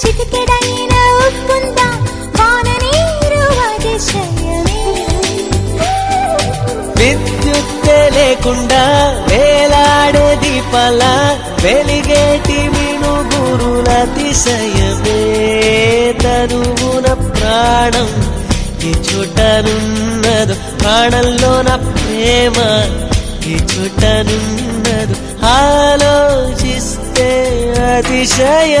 చిటికెడైన ఉప్పుందా వాన నీరు అతిశయమే లేకుండా వేలాడే దీపాల వెలిగేటి మినుగురుల అతిశయమే. తరువున ప్రాణం ఈ చుట్టనున్నదు ప్రాణంలో నా ప్రేమ ఈ చుట్టనున్నదు ఆలోచిస్తే అతిశయ.